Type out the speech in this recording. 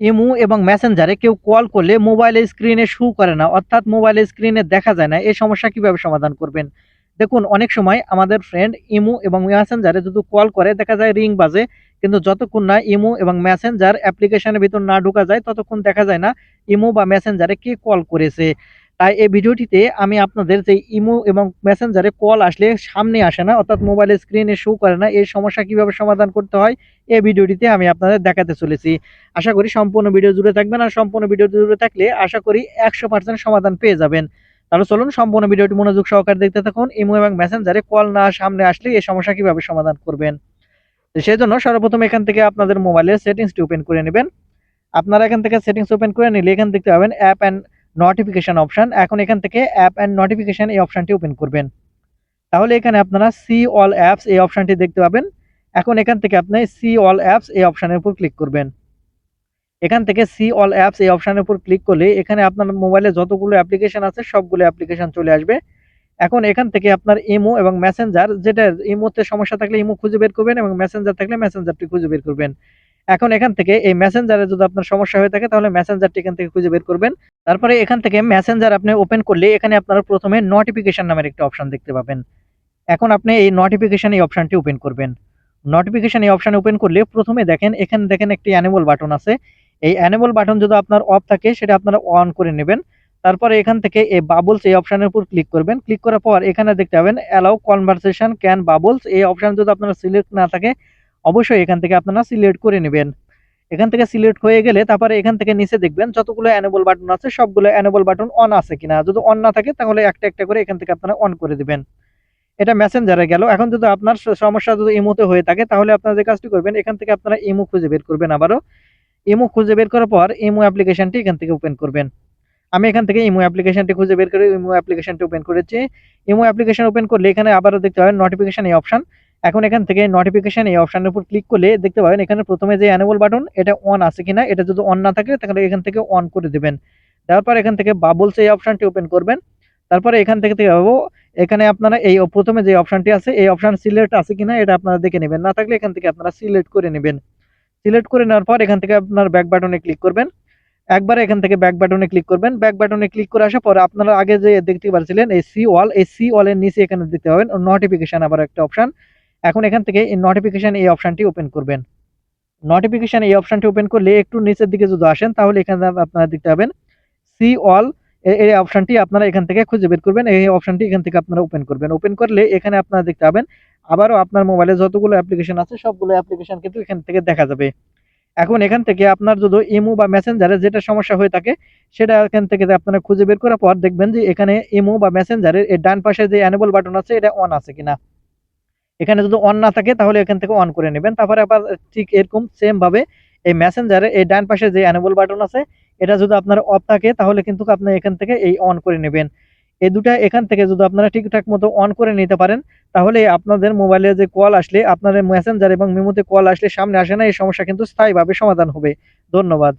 Imo এবং মেসেঞ্জারে কেউ কল করলে মোবাইলের স্ক্রিনে শু করে না, অর্থাৎ মোবাইলের স্ক্রিনে দেখা যায় না। এই সমস্যা কীভাবে সমাধান করবেন? দেখুন, অনেক সময় আমাদের ফ্রেন্ড ইমু এবং মেসেঞ্জারে যদি কল করে, দেখা যায় রিং বাজে, কিন্তু যতক্ষণ না ইমু এবং মেসেঞ্জার অ্যাপ্লিকেশনের ভিতর না ঢুকা যায়, ততক্ষণ দেখা যায় না ইমু বা মেসেঞ্জারে কে কল করেছে। তাই এই ভিডিওটিতে আমি আপনাদের যে ইমো এবং মেসেঞ্জারে কল আসলে সামনে আসে না, অর্থাৎ মোবাইলের স্ক্রিনে শো করে না, এই সমস্যা কীভাবে সমাধান করতে হয় এই ভিডিওটিতে আমি আপনাদের দেখাতে চলেছি। আশা করি সম্পূর্ণ ভিডিও জুড়ে থাকবেন আর সম্পূর্ণ ভিডিও জুড়ে থাকলে আশা করি একশো সমাধান পেয়ে যাবেন। তাহলে চলুন সম্পূর্ণ ভিডিওটি মনোযোগ সহকারে দেখতে থাকুন, ইমো এবং মেসেঞ্জারে কল না সামনে আসলে এই সমস্যা কীভাবে সমাধান করবেন। সেই জন্য সর্বপ্রথম এখান থেকে আপনাদের মোবাইলের সেটিংসটি ওপেন করে নেবেন। আপনারা এখান থেকে সেটিংস ওপেন করে নিলে এখান দেখতে পাবেন অ্যাপ অ্যান্ড নোটিফিকেশন অপশন এখন এখান থেকে অ্যাপ অ্যান্ড নোটিফিকেশন এই অপশনটি ওপেন করবেন। তাহলে এখানে আপনারা সি অল অ্যাপস এই অপশনটি দেখতে পাবেন। এখন এখান থেকে আপনি সি অল অ্যাপস এই অপশানের উপর ক্লিক করবেন। এখান থেকে সি অল অ্যাপস এই অপশানের উপর ক্লিক করলে এখানে আপনার মোবাইলে যতগুলো অ্যাপ্লিকেশন আছে, সবগুলো অ্যাপ্লিকেশন চলে আসবে। এখন এখান থেকে আপনার ইমো এবং মেসেঞ্জার যেটা ইমোতে সমস্যা থাকলে ইমো খুঁজে বের করবেন এবং মেসেঞ্জার থাকলে মেসেঞ্জারটি খুঁজে বের করবেন। এখন এখান থেকে এই মেসেঞ্জারে যদি আপনার সমস্যা হয়ে থাকে, তাহলে মেসেঞ্জারটি এখান থেকে খুঁজে বের করবেন। তারপরে এখান থেকে মেসেঞ্জার আপনি ওপেন করলে এখানে আপনারা প্রথমে নোটিফিকেশন নামের একটা অপশন দেখতে পাবেন। এখন আপনি এই নোটিফিকেশন এই অপশনটি ওপেন করবেন। নোটিফিকেশন এই অপশন ওপেন করলে প্রথমে দেখেন, এখানে দেখেন একটি অ্যানিমল বাটন আছে। এই অ্যানিমল বাটন যদি আপনার অফ থাকে, সেটা আপনারা অন করে নেবেন। তারপরে এখান থেকে এই বাবলস এই অপশনের উপর ক্লিক করবেন। ক্লিক করার পর এখানে দেখতে পাবেন অ্যালাউ কনভারসেশন ক্যান বাবলস এই অপশন যদি আপনার সিলেক্ট না থাকে অবশ্যই এখান থেকে আপনারা সিলেক্ট করে নেবেন। এখান থেকে সিলেক্ট হয়ে গেলে তারপরে এখান থেকে নিচে দেখবেন যতগুলো অ্যানেবল বাটন আছে, সবগুলো অ্যানেবল বাটন অন আছে কিনা। যদি অন না থাকে, তাহলে একটা একটা করে এখান থেকে আপনারা অন করে দিবেন। এটা মেসেঞ্জারে গেল। এখন যদি আপনার সমস্যা যদি ইমোতে হয়ে থাকে, তাহলে আপনারা যে কাজটি করবেন, এখান থেকে আপনারা ইমো খুঁজে বের করবেন আবারও। ইমো খুঁজে বের করার পর ইমো অ্যাপ্লিকেশনটি এখান থেকে ওপেন করবেন। আমি এখান থেকে ইমো অ্যাপ্লিকেশনটি খুঁজে বের করে ইমো অ্যাপ্লিকেশনটি ওপেন করেছি। ইমো অ্যাপ্লিকেশন ওপেন করলে এখানে আবারও দেখতে পাবেন নোটিফিকেশন এই অপশন এখন এখান থেকে নোটিফিকেশন এই অপশনের উপর ক্লিক করলে দেখতে পাবেন, এখানে প্রথমে যে অ্যানেবল বাটন এটা অন আছে কিনা, এটা যদি অন না থাকে, তাহলে এখান থেকে অন করে দিবেন। তারপর এখান থেকে বাবলস এই অপশনটি ওপেন করবেন। তারপরে এখান থেকে পাবো, এখানে আপনারা এই প্রথমে যে অপশনটি আছে, এই অপশন সিলেক্ট আছে কিনা, এটা আপনারা দেখে নেবেন। না থাকলে এখান থেকে আপনারা সিলেক্ট করে নেবেন। সিলেক্ট করে নেওয়ার পর এখান থেকে আপনার ব্যাক বাটনে ক্লিক করবেন। একবার এখান থেকে ব্যাক বাটনে ক্লিক করবেন। ব্যাক বাটনে ক্লিক করে আসার পর আপনারা আগে যে দেখতে পাচ্ছিলেন এই সি ওয়াল এই সি ওয়ালের নিচে এখানে দেখতে পাবেন নোটিফিকেশন আবার একটা অপশন এখন এখান থেকে নোটিফিকেশন এই অপশনটি ওপেন করবেন। নোটিফিকেশন এই অপশনটি ওপেন করলে একটু নিচের দিকে যদি আসেন, তাহলে এখানে আপনারা দেখতে পাবেন সি অল এই অপশনটি আপনারা এখান থেকে খুঁজে বের করবেন। এই অপশনটি এখান থেকে আপনারা ওপেন করবেন। ওপেন করলে এখানে আপনারা দেখতে পাবেন আবারও আপনার মোবাইলে যতগুলো অ্যাপ্লিকেশন আছে, সবগুলো অ্যাপ্লিকেশন কিন্তু এখান থেকে দেখা যাবে। এখন এখান থেকে আপনার যদি ইমো বা মেসেঞ্জারে যেটা সমস্যা হয়ে থাকে, সেটা এখান থেকে আপনারা খুঁজে বের করার পর দেখবেন যে এখানে ইমো বা মেসেঞ্জারের এই ডান পাশে যে অ্যানেবল বাটন আছে, এটা অন আছে কিনা। এখানে যদি অন না থাকে, তাহলে এখান থেকে অন করে নেবেন। তারপরে আবার ঠিক এরকম সেম ভাবে এই মেসেঞ্জারে এই ডান পাশে যে অ্যানেবল বাটন আছে, এটা যদি আপনার অফ থাকে, তাহলে কিন্তু আপনি এখান থেকে এই অন করে নেবেন। এই দুটা এখান থেকে যদি আপনারা ঠিকঠাক মতো অন করে নিতে পারেন, তাহলে আপনাদের মোবাইলে যে কল আসলে, আপনাদের মেসেঞ্জার এবং মেমোতে কল আসলে সামনে আসে না, এই সমস্যা কিন্তু স্থায়ীভাবে সমাধান হবে। ধন্যবাদ।